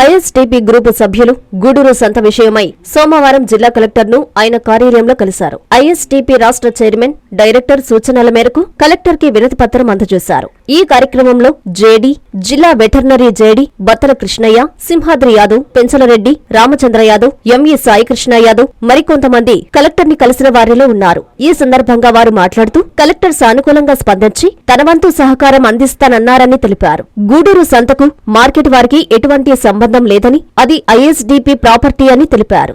ఐఎస్డీపీ group సభ్యులు గూడూరు సంత విషయమై సోమవారం జిల్లా కలెక్టర్ను ఆయన కార్యాలయంలో కలిశారు. ఐఎస్డీపీ రాష్ట్ర చైర్మన్ డైరెక్టర్ సూచనల మేరకు కలెక్టర్కి వినతి పత్రం అందజేశారు. ఈ కార్యక్రమంలో జేడీ జిల్లా veterinary JD Battala Krishnaiah Simhadri Yadav Penchalareddy Ramachandra Yadav ME Saikrishna Yadav మరికొంతమంది కలెక్టర్ని కలిసిన వారిలో ఉన్నారు. ఈ సందర్భంగా వారు మాట్లాడుతూ కలెక్టర్ సానుకూలంగా స్పందించి తన వంతు సహకారం అందిస్తానన్నారని తెలిపారు. గూడూరు సంతకు మార్కెట్ వారికి ఎటువంటి సంబంధం లేదని అది ఐఎస్డీపీ ప్రాపర్టీ అని తెలిపారు.